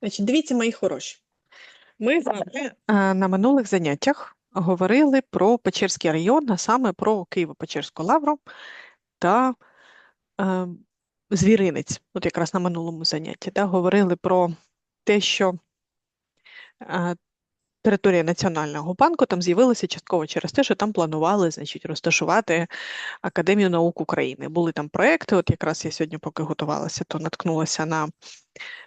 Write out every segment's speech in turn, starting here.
Значить, дивіться, мої хороші. Ми з вами на минулих заняттях говорили про Печерський район, а саме про Києво-Печерську лавру та е, звіринець. От якраз на минулому занятті да, говорили про те, що е, територія Національного банку там з'явилася частково через те, що там планували, значить, розташувати Академію наук України. Були там проекти. От якраз я сьогодні, поки готувалася, то наткнулася на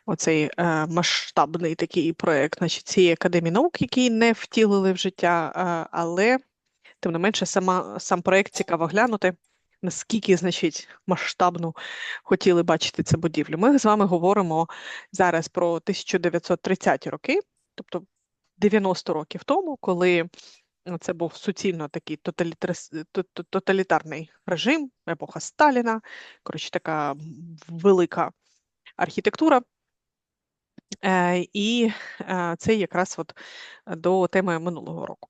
оцей е, масштабний такий проект, значить, цієї академії наук, який не втілили в життя, е, але тим не менше, сама сам проект цікаво глянути. Наскільки, значить, масштабну хотіли бачити це будівлю. Ми з вами говоримо зараз про 1930 роки, тобто 90 років тому, коли це був суцільно такий то- тоталітарний режим, епоха Сталіна, коротше, така велика архітектура. Е, І е, це якраз от до теми минулого року.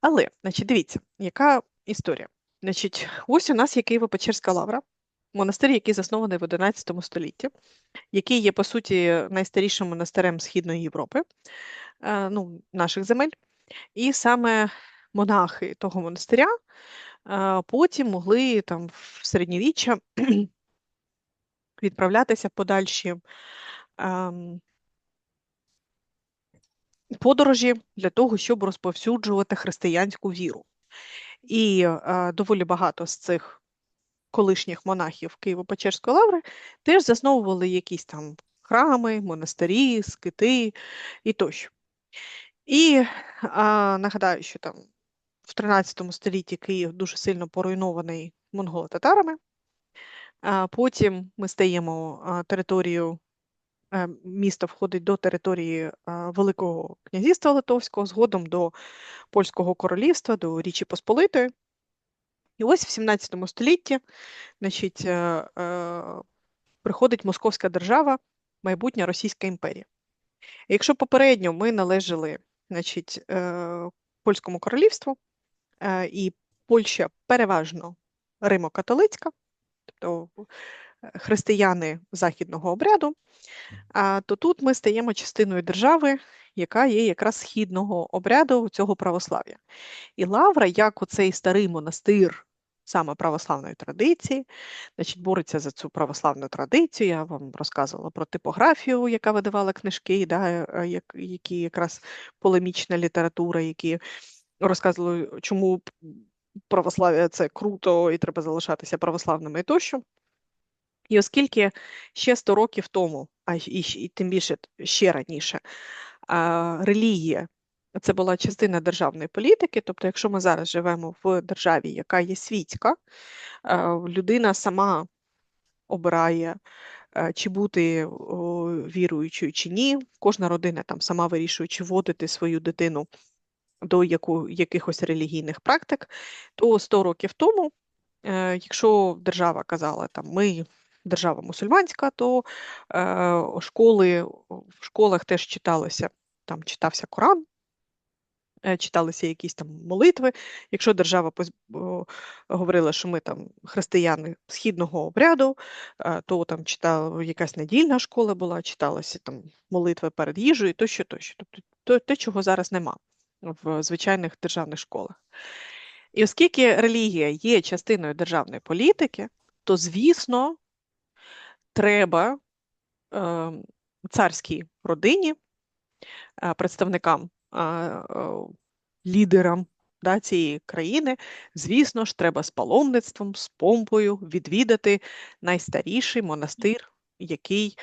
Але, значить, дивіться, яка історія. Значить, ось у нас є Києво-Печерська лавра, монастир, який заснований в 11 столітті, який є, по суті, найстарішим монастирем Східної Європи, е, ну, наших земель. І саме монахи того монастиря е, потім могли там в середньовіччя відправлятися в подальші ем, подорожі для того, щоб розповсюджувати християнську віру. І е, доволі багато з цих колишніх монахів Києво-Печерської лаври теж засновували якісь там храми, монастирі, скити і тощо. І а, нагадаю, що там в 13 столітті Київ дуже сильно поруйнований монголо-татарами. А потім ми стаємо а, територією, е, місто входить до території Великого князівства Литовського, згодом до Польського королівства, до Річі Посполитої. І ось в 17 столітті значить, е, е, приходить Московська держава, майбутня Російська імперія. Якщо попередньо ми належали значить, е, Польському королівству, е, і Польща переважно римо-католицька, тобто е, християни західного обряду, то тут ми стаємо частиною держави, яка є якраз східного обряду цього православ'я. І Лавра, як оцей старий монастир саме православної традиції, значить, бореться за цю православну традицію. Я вам розказувала про типографію, яка видавала книжки, да, е, як, які якраз полемічна література, які розказували, чому православ'я це круто і треба залишатися православними і тощо. І оскільки ще 100 років тому, а і, і тим більше ще раніше, релігія це була частина державної політики. Тобто, якщо ми зараз живемо в державі, яка є світська, людина сама обирає, е, чи бути віруючою чи ні. Кожна родина там сама вирішує, чи вводити свою дитину до яку, якихось релігійних практик, то 100 років тому, е, якщо держава казала, там ми держава мусульманська, то е, школи, в школах теж читалося, там читався Коран, е, читалися якісь там молитви. Якщо держава говорила, що ми там християни східного обряду, е, то там читала якась недільна школа була, читалися там молитви перед їжею, тощо, тощо. Тобто то, те, чого зараз нема в звичайних державних школах. І оскільки релігія є частиною державної політики, то, звісно, треба е, царській родині, е, представникам, е, е, лідерам да, цієї країни, звісно ж, треба з паломництвом, з помпою відвідати найстаріший монастир, який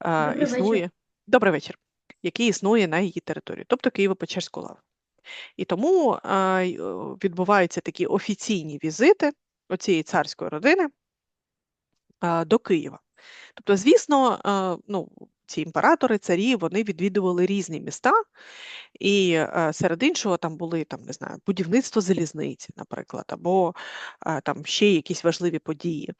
е, Добрий вечір. існує. Добрий вечір. Який існує на її території, тобто Києво-Печерську лавру. І тому а, відбуваються такі офіційні візити оцієї царської родини а, до Києва. Тобто, звісно, а, ну, ці імператори, царі, вони відвідували різні міста, і е, серед іншого там були там, не знаю, будівництво залізниці, наприклад, або е, там ще якісь важливі події,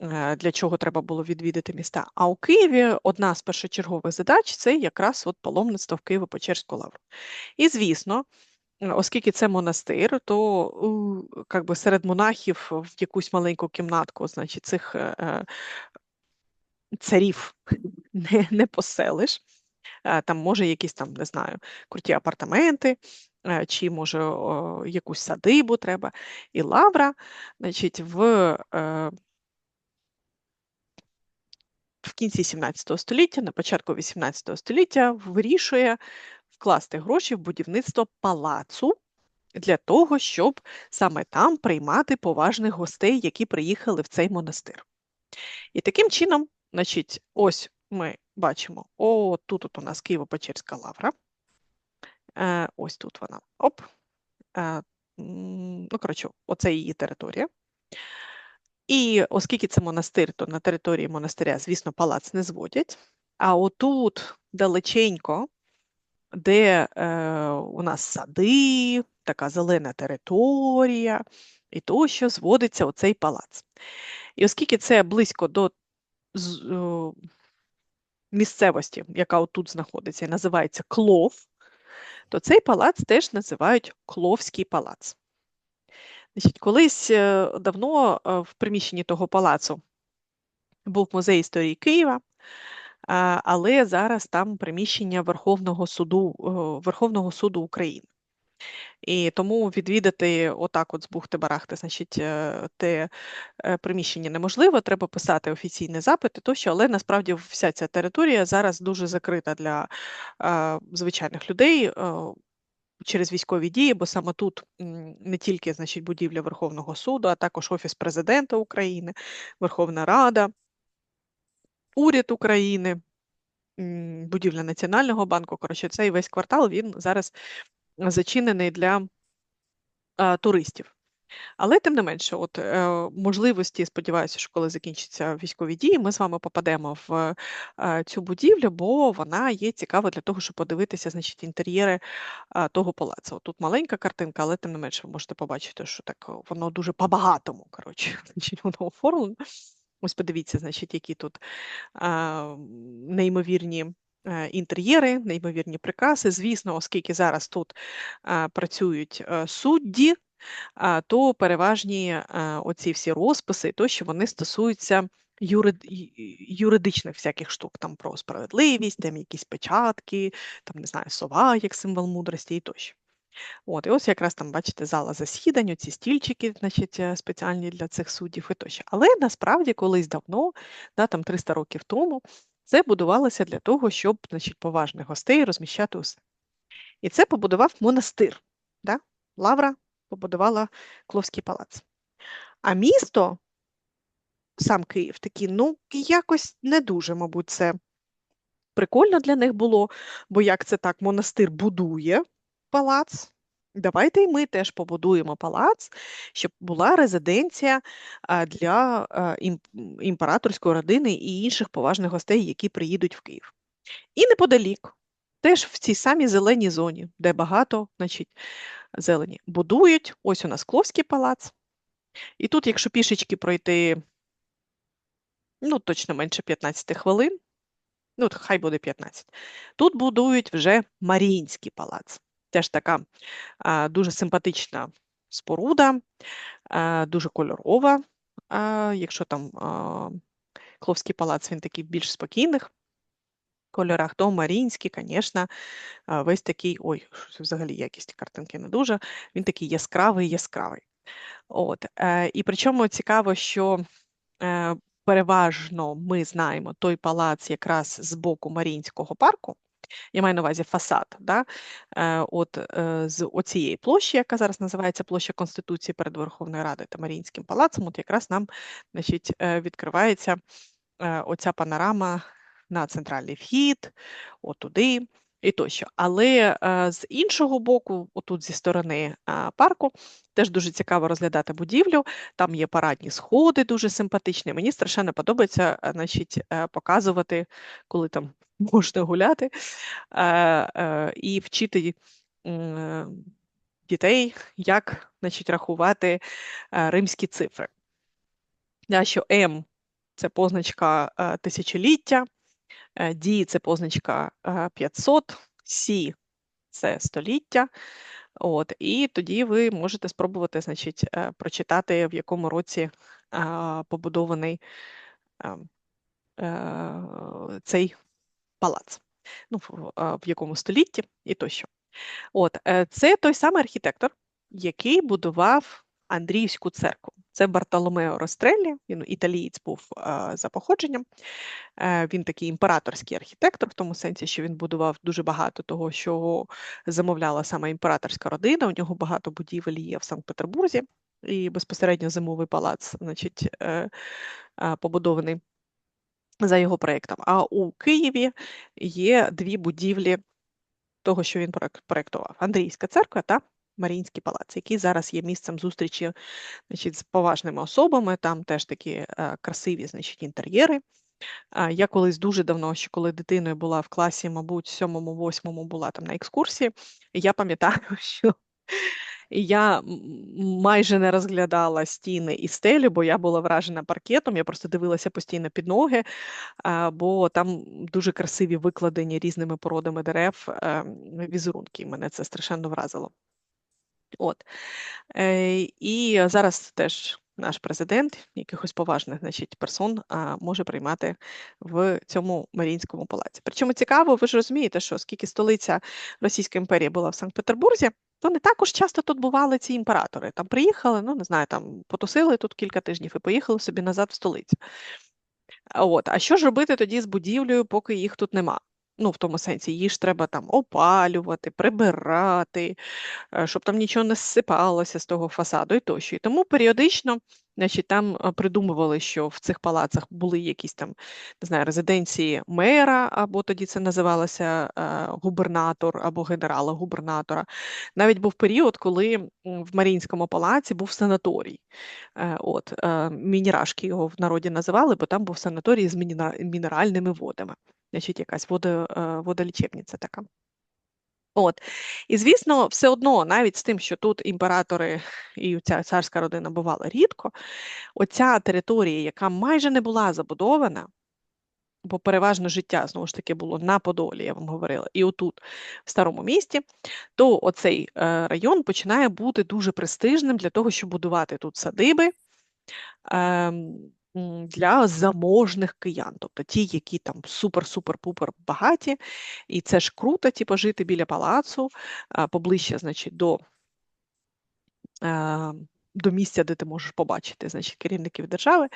е, для чого треба було відвідати міста. А у Києві одна з першочергових задач це якраз от паломництво в Києво-Печерську лавру. І звісно, оскільки це монастир, то как би серед монахів в якусь маленьку кімнатку, значить, цих царів не, не поселиш. Е, Там може якісь там, не знаю, круті апартаменти, е, чи може якусь садибу треба. І Лавра, значить, в, е, в кінці 17 століття, на початку 18 століття, вирішує вкласти гроші в будівництво палацу для того, щоб саме там приймати поважних гостей, які приїхали в цей монастир. І таким чином, значить, ось ми бачимо, о, тут от у нас Києво-Печерська лавра. Е, Ось тут вона. Оп. Е, Ну, коротше, оце її територія. І оскільки це монастир, то на території монастиря, звісно, палац не зводять. А отут далеченько, де е, у нас сади, така зелена територія, і тощо зводиться оцей палац. І оскільки це близько до з, е, місцевості, яка отут знаходиться, і називається Клов, то цей палац теж називають Кловський палац. Значить, Колись е, давно е, в приміщенні того палацу був музей історії Києва, але зараз там приміщення Верховного суду, Верховного суду України. І тому відвідати отак, от з бухти-барахти, значить, е, те приміщення неможливо, треба писати офіційний запит тощо, але насправді вся ця територія зараз дуже закрита для звичайних людей через військові дії, бо саме тут не тільки значить, будівля Верховного суду, а також Офіс президента України, Верховна Рада, уряд України, будівля Національного банку. Коротше, цей весь квартал він зараз зачинений для а, туристів. Але тим не менше, от е, можливості, сподіваюся, що коли закінчаться військові дії, ми з вами попадемо в е, цю будівлю, бо вона є цікава для того, щоб подивитися, значить, інтер'єри е, того палацу. Тут маленька картинка, але тим не менше, ви можете побачити, що так воно дуже по-багатому, коротше, значить, воно оформлено. Ось подивіться, значить, які тут е, неймовірні. Е, інтер'єри, неймовірні прикраси. Звісно, оскільки зараз тут працюють судді, то переважні оці всі розписи, то що вони стосуються юридичних всяких штук, там про справедливість, там якісь печатки, там не знаю, сова як символ мудрості і тощо. От, І ось якраз там, бачите, зала засідань, оці стільчики значить, е, спеціальні для цих суддів і тощо. Але насправді колись давно, да, там 300 років тому, це будувалося для того, щоб значить, поважних гостей розміщати усе. І це побудував монастир. Да? Лавра побудувала Кловський палац. А місто, сам Київ, такий, ну, якось не дуже, мабуть, це прикольно для них було, бо як це так, монастир будує палац. Давайте і ми теж побудуємо палац, щоб була резиденція для імператорської родини і інших поважних гостей, які приїдуть в Київ. І неподалік, теж в цій самій зеленій зоні, де багато значить, зелені. Будують, ось у нас Кловський палац. І тут, якщо пішечки пройти, ну, точно менше 15 хвилин, ну, хай буде 15, тут будують вже Маріїнський палац. Теж така дуже симпатична споруда, дуже кольорова. Якщо там Кловський палац, він такий більш спокійних кольорах, то Маріїнський, звісно, весь такий, ой, взагалі якість картинки не дуже, він такий яскравий, яскравий. От. Е, і причому цікаво, що е, переважно ми знаємо той палац якраз з боку Маріїнського парку. Я маю на увазі фасад, да? Е, от з оцієї площі, яка зараз називається площа Конституції перед Верховною Радою та Маріїнським палацом, от якраз нам значить, відкривається оця панорама на центральний вхід, отуди і тощо. Але е, з іншого боку, отут зі сторони е, парку, теж дуже цікаво розглядати будівлю. Там є парадні сходи, дуже симпатичні. Мені страшенно подобається е, значить, показувати, коли там можна гуляти, і вчити дітей, як значить, рахувати римські цифри. Що М це позначка тисячоліття, D е, – це позначка 500, е, C – це століття. От, І тоді ви можете спробувати значить, е, прочитати, в якому році побудований цей палац. ну, в, якому столітті і тощо. От, це той самий архітектор, який будував Андріївську церкву. Це Бартоломео Ростреллі, він італієць був за походженням. Е, Він такий імператорський архітектор, в тому сенсі, що він будував дуже багато того, що замовляла саме імператорська родина. У нього багато будівель є в Санкт-Петербурзі, і безпосередньо зимовий палац, значить, е, побудований за його проєктом. А у Києві є дві будівлі того, що він проєктував: Андріївська церква та Маріїнський палац, який зараз є місцем зустрічі значить, з поважними особами. Там теж такі е, красиві значить, інтер'єри. Я колись дуже давно, ще коли дитиною була в класі, мабуть, сьомому, восьмому була там на екскурсії, я пам'ятаю, що я майже не розглядала стіни і стелю, бо я була вражена паркетом, я просто дивилася постійно під ноги, бо там дуже красиві викладені різними породами дерев е, візерунки. Мене це страшенно вразило. От. Е, І зараз теж наш президент, якихось поважних значить, персон, може приймати в цьому Маріїнському палаці. Причому цікаво, ви ж розумієте, що оскільки столиця Російської імперії була в Санкт-Петербурзі, то не також часто тут бували ці імператори. Там приїхали, ну не знаю, там потусили тут кілька тижнів і поїхали собі назад в столицю. От, а що ж робити тоді з будівлею, поки їх тут нема? Ну, в тому сенсі, її ж треба там опалювати, прибирати, е, щоб там нічого не зсипалося з того фасаду і тощо. І тому періодично значить, там е, придумували, що в цих палацах були якісь там не знаю, резиденції мера, або тоді це називалося е, губернатор або генерала-губернатора. Навіть був період, коли в Маріїнському палаці був санаторій. От, Мінерашки його в народі називали, бо там був санаторій з мінеральними водами. Значить, якась водо, е, водолічебниця така. От. І звісно, все одно, навіть з тим, що тут імператори і ця царська родина бувала рідко, оця територія, яка майже не була забудована, бо переважно життя знову ж таки було на Подолі, я вам говорила, і отут, в старому місті, то оцей е, район починає бути дуже престижним для того, щоб будувати тут садиби. Для заможних киян, тобто ті, які там супер-супер-пупер багаті, і це ж круто, типу, жити біля палацу, поближче, значить, до, до місця, де ти можеш побачити, значить, керівників держави.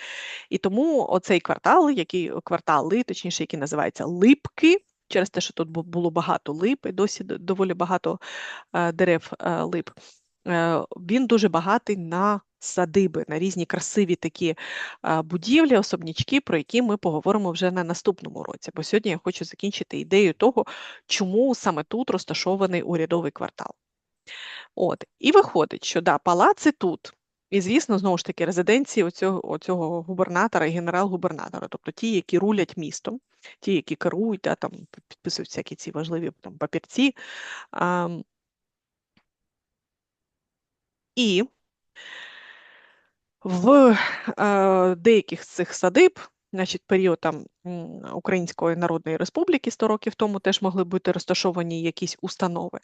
І тому оцей квартал, який квартали, точніше, який називається Липки, через те, що тут було багато лип, і досі доволі багато е, дерев е, лип. Е, Він дуже багатий на садиби, на різні красиві такі будівлі, особнячки, про які ми поговоримо вже на наступному році. Бо сьогодні я хочу закінчити ідею того, чому саме тут розташований урядовий квартал. От, і виходить, що да, палаци тут. І, звісно, знову ж таки, резиденції оцього, оцього губернатора і генерал-губернатора, тобто ті, які рулять містом, ті, які керують, да, там, підписують всякі ці важливі там, папірці. А, і в е, деяких з цих садиб, значить, період там Української Народної Республіки 100 років тому теж могли бути розташовані якісь установи.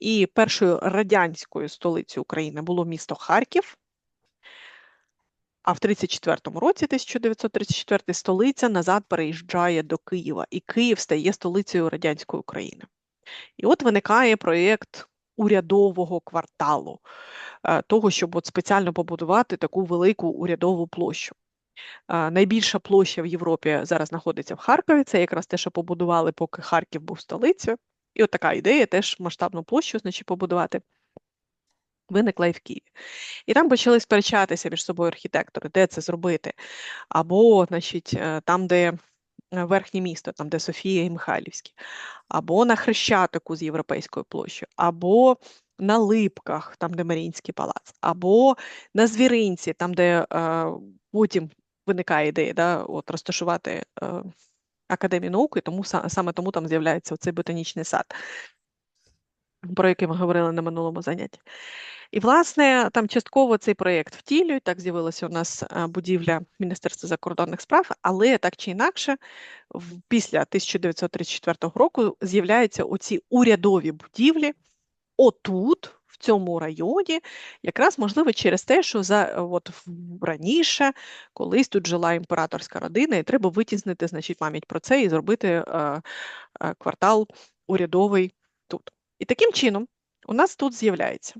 І першою радянською столицею України було місто Харків. А в 34-му році, 1934 столиця назад переїжджає до Києва, і Київ стає столицею радянської України. І от виникає проєкт урядового кварталу, того, щоб от спеціально побудувати таку велику урядову площу. Е, Найбільша площа в Європі зараз знаходиться в Харкові. Це якраз те, що побудували, поки Харків був столицею. І от така ідея теж масштабну площу, значить, побудувати. Виникла і в Києві. І там почали сперечатися між собою архітектори, де це зробити. Або, значить, е, там, де е, верхнє місто, там, де Софія і Михайлівське, або на Хрещатику з Європейською площею, або на Липках, там, де Маріїнський палац, або на Звіринці, там, де е, потім виникає ідея да, от, розташувати е, Академію науки, тому са- саме тому там з'являється цей ботанічний сад, про який ми говорили на минулому занятті. І, власне, там частково цей проєкт втілюють. Так з'явилася у нас е, будівля Міністерства закордонних справ, але так чи інакше, після 1934 року з'являються оці урядові будівлі отут, в цьому районі, якраз можливо через те, що за от раніше колись тут жила імператорська родина, і треба витіснити, значить, пам'ять про це і зробити е, е, квартал урядовий тут. І таким чином у нас тут з'являється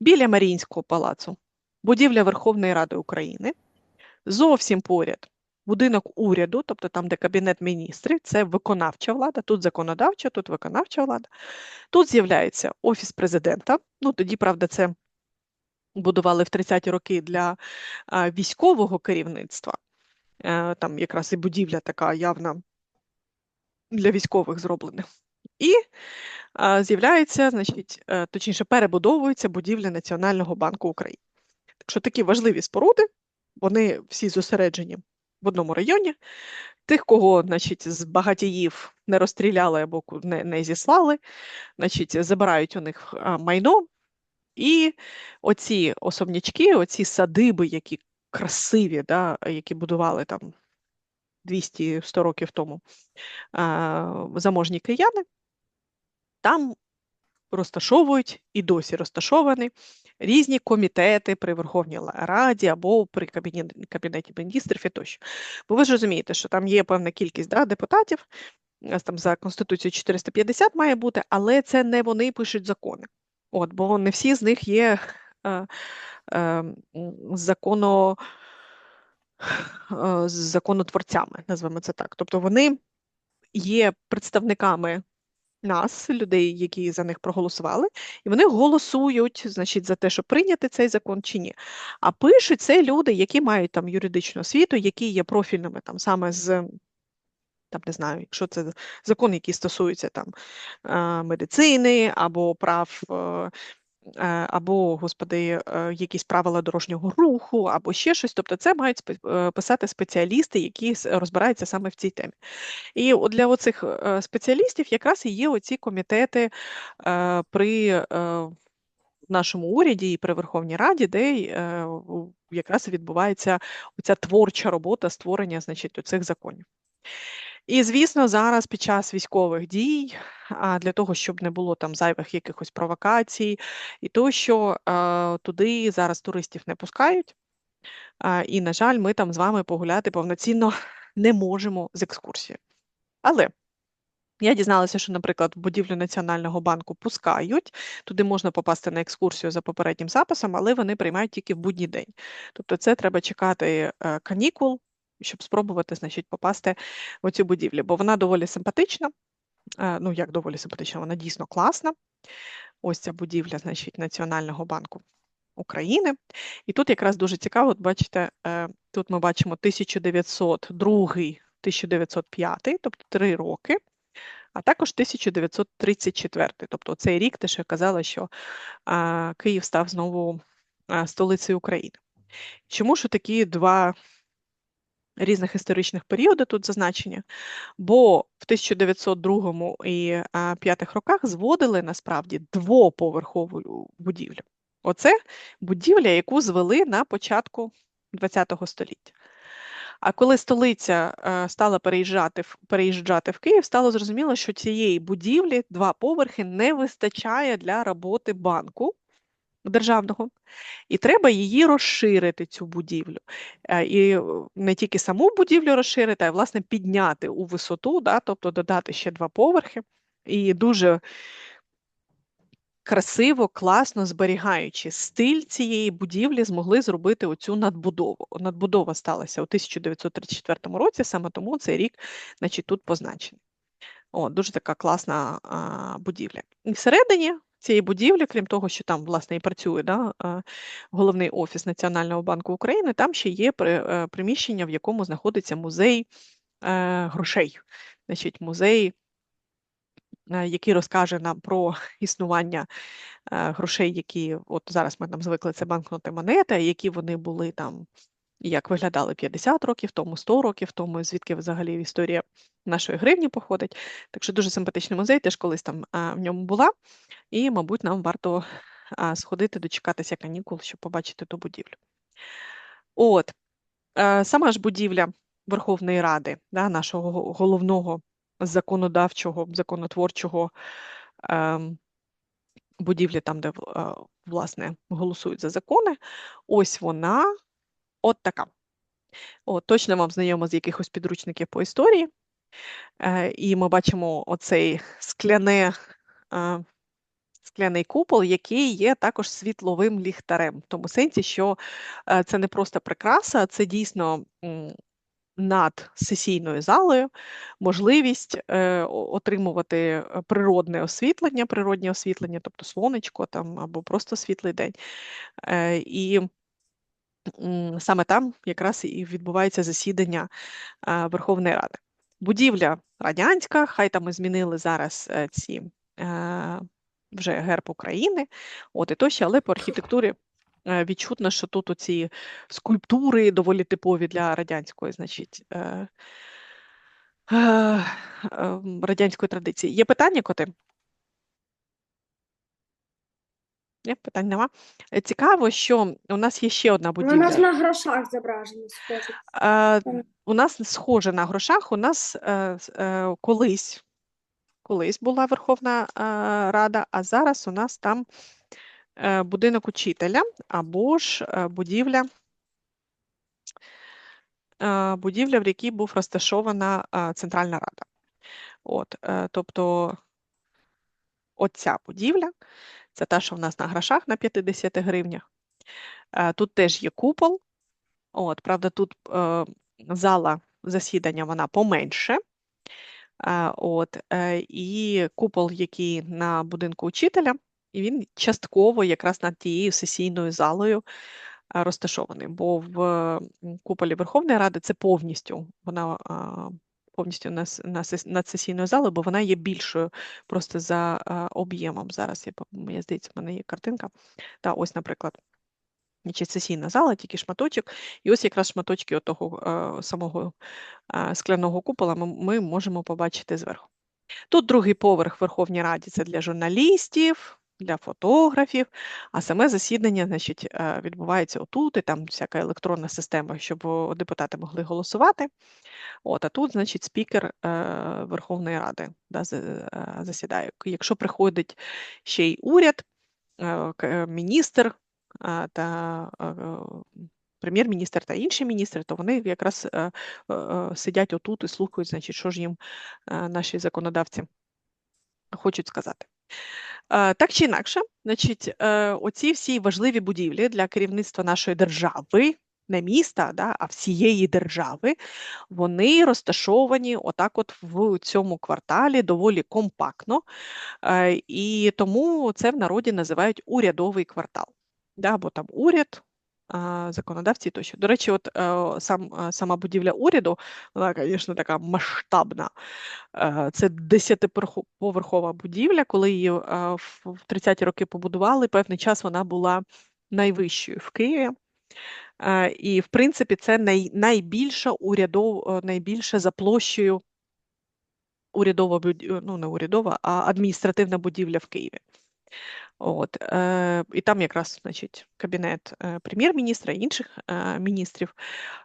біля Маріїнського палацу будівля Верховної Ради України, зовсім поряд будинок уряду, тобто там, де Кабінет міністрів, це виконавча влада, тут законодавча, тут виконавча влада. Тут з'являється Офіс президента. Ну, тоді, правда, це будували в 30-ті роки для військового керівництва. Е, там якраз і будівля така явна для військових зроблена. І з'являється, значить, е, точніше, перебудовується будівля Національного банку України. Так що такі важливі споруди, вони всі зосереджені в одному районі. Тих, кого значить, з багатіїв не розстріляли або не, не зіслали, значить, забирають у них майно. І оці особнячки, оці садиби, які красиві, да, які будували там 200-100 років тому заможні кияни, там розташовують і досі розташовані різні комітети при Верховній Раді або при Кабінеті, Кабінеті міністрів і тощо. Бо ви ж розумієте, що там є певна кількість да, депутатів, там за Конституцією 450 має бути, але це не вони пишуть закони. От, Бо не всі з них є е, е, законо, е, законотворцями, назвемо це так. Тобто вони є представниками нас, людей, які за них проголосували, і вони голосують, значить, за те, щоб прийняти цей закон чи ні. А пишуть це люди, які мають там юридичну освіту, які є профільними там саме з. Там не знаю, якщо це закон, який стосується там медицини або прав е, Е, або, господи, е, якісь правила дорожнього руху, або ще щось. Тобто, це мають е, писати спеціалісти, які розбираються саме в цій темі. І для оцих спеціалістів якраз і є оці комітети при нашому уряді і при Верховній Раді, де якраз відбувається оця творча робота створення значить, цих законів. І, звісно, зараз під час військових дій, для того, щоб не було там зайвих якихось провокацій, і тощо туди зараз туристів не пускають. І, на жаль, ми там з вами погуляти повноцінно не можемо з екскурсією. Але я дізналася, що, наприклад, будівлю Національного банку пускають, туди можна попасти на екскурсію за попереднім записом, але вони приймають тільки в будній день. Тобто, це треба чекати е, канікул щоб спробувати значить, попасти в цю будівлю, бо вона доволі симпатична. Е, ну, як доволі симпатична, вона дійсно класна. Ось ця будівля, значить, Національного банку України. І тут якраз дуже цікаво, от бачите, е, тут ми бачимо 1902-1905, тобто три роки, а також 1934, тобто цей рік, те, що я казала, що Київ став знову столицею України. Чому ж такі два різних історичних періодів тут зазначення, бо в 1902 і 1905 роках зводили насправді двоповерхову будівлю. Оце будівля, яку звели на початку ХХ століття. А коли столиця е, стала переїжджати переїжджати в Київ, стало зрозуміло, що цієї будівлі два поверхи не вистачає для роботи банку державного, і треба її розширити, цю будівлю. Е, і не тільки саму будівлю розширити, а й власне підняти у висоту, да, тобто додати ще два поверхи. І дуже красиво, класно зберігаючи стиль цієї будівлі, змогли зробити оцю надбудову. Надбудова сталася у 1934 році, саме тому цей рік значить, тут позначений. О, Дуже така класна а, будівля. І всередині цієї будівлі, крім того, що там, власне, і працює да, головний офіс Національного банку України, там ще є е, приміщення, в якому знаходиться музей е, грошей. Значить, музей, е, який розкаже нам про існування грошей, які от зараз ми там звикли це банкноти монети, які вони були там як виглядали 50 років тому, 100 років тому, звідки взагалі історія нашої гривні походить. Так що дуже симпатичний музей, теж колись там в ньому була, і, мабуть, нам варто сходити, дочекатися канікул, щоб побачити ту будівлю. От, сама ж будівля Верховної Ради, да, нашого головного законодавчого, законотворчого. Ем, будівлі, там, де власне голосують за закони, ось вона от така. От, Точно вам знайомо з якихось підручників по історії. Е, І ми бачимо оцей скляне, е, скляний купол, який є також світловим ліхтарем, в тому сенсі, що е, це не просто прикраса, це дійсно над сесійною залою можливість е, отримувати е, природне освітлення, природнє освітлення, тобто сонечко там або просто світлий день. Е, І саме там якраз і відбувається засідання Верховної Ради. Будівля радянська, хай там і змінили зараз е, ці е, вже герб України, от і тощо, але по архітектурі Е, відчутно, що тут оці скульптури доволі типові для радянської, значить, е, е, радянської традиції. Є питання, коти? Ні, питань нема. Цікаво, що у нас є ще одна будівля. У нас на грошах зображено схоже. У нас схоже на грошах. У нас колись колись була Верховна Рада, а зараз у нас там Е, будинок учителя або ж е, будівля, е, будівля, в якій був розташована Центральна Рада. От, Тобто оця будівля, це та, що в нас на грошах на 50 гривнях. Тут теж є купол. От, Правда, тут зала засідання вона поменше. От, І купол, який на будинку учителя, і він частково якраз над тією сесійною залою розташований. Бо в куполі Верховної Ради це повністю вона повністю над сесійною залою, бо вона є більшою просто за об'ємом. Зараз я я здається, в мене є картинка. Та ось, наприклад. Значить, сесійна зала, тільки шматочок, і ось якраз шматочки того е, самого скляного купола ми, ми можемо побачити зверху. Тут другий поверх Верховній Раді це для журналістів, для фотографів, а саме засідання значить, е, відбувається отут, і там всяка електронна система, щоб депутати могли голосувати. От, А тут, значить, спікер е, Верховної Ради да, е, засідає. Якщо приходить ще й уряд, міністр та прем'єр-міністр та інші міністри, то вони якраз сидять отут і слухають, значить, що ж їм наші законодавці хочуть сказати. Так чи інакше, значить, е, оці всі важливі будівлі для керівництва нашої держави, не міста, да, а всієї держави, вони розташовані отак, от в цьому кварталі доволі компактно, е, і тому це в народі називають урядовий квартал. Да, Бо там уряд, законодавці тощо. До речі, от е, сам, е, сама будівля уряду, вона, звісно, така масштабна. Е, це десятиповерхова будівля. Коли її в 30-ті роки побудували, певний час вона була найвищою в Києві. І, в принципі, це най, найбільша урядов, найбільша за площею урядова ну не урядова, а адміністративна будівля в Києві. От, е, І там якраз значить, кабінет е, прем'єр-міністра і інших е, міністрів.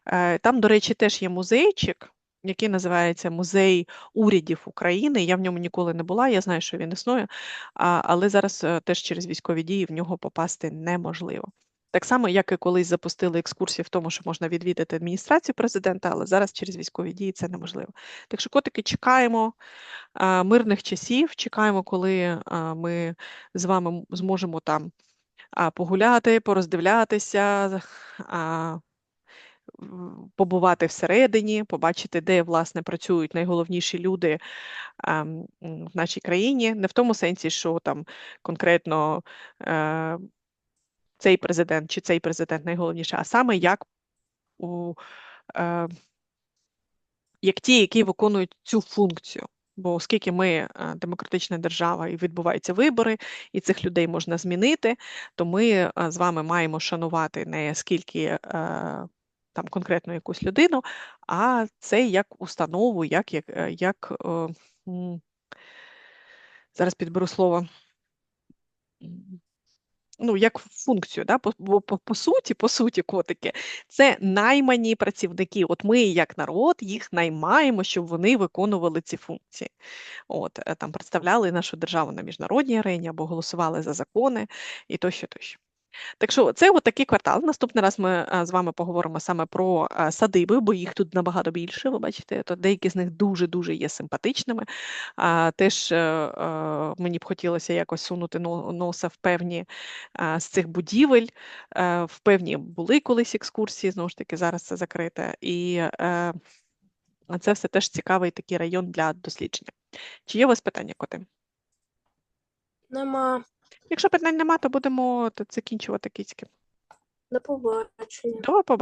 Е, Там, до речі, теж є музейчик, який називається Музей урядів України. Я в ньому ніколи не була, я знаю, що він існує, а, але зараз е, теж через військові дії в нього попасти неможливо. Так само, як і колись запустили екскурсії в тому, що можна відвідати адміністрацію президента, але зараз через військові дії це неможливо. Так що, котики, чекаємо мирних часів, чекаємо, коли ми з вами зможемо там погуляти, пороздивлятися, побувати всередині, побачити, де власне працюють найголовніші люди в нашій країні, не в тому сенсі, що там конкретно. Е, цей президент чи цей президент найголовніше, а саме як у е, як ті, які виконують цю функцію. Бо оскільки ми е, демократична держава і відбуваються вибори, і цих людей можна змінити, то ми е, з вами маємо шанувати не скільки е, там конкретно якусь людину, а це як установу, як як, як зараз підберу слово ну, як функцію, да? по, по, по суті, по суті, котики, це наймані працівники. От ми, як народ, їх наймаємо, щоб вони виконували ці функції. От, е, там представляли нашу державу на міжнародній арені або голосували за закони і тощо, тощо. Так що це такий квартал. Наступний раз ми е, з вами поговоримо саме про е, садиби, бо їх тут набагато більше. Ви бачите, то деякі з них дуже-дуже є симпатичними. Теж е, мені б хотілося якось сунути носа в певні з цих будівель. В певні були колись екскурсії, знову ж таки, зараз це закрите. І це все теж цікавий такий район для дослідження. Чи є у вас питання, коти? Нема. Якщо питань нема, то будемо тут закінчувати кицьки. До побачення. До побачення.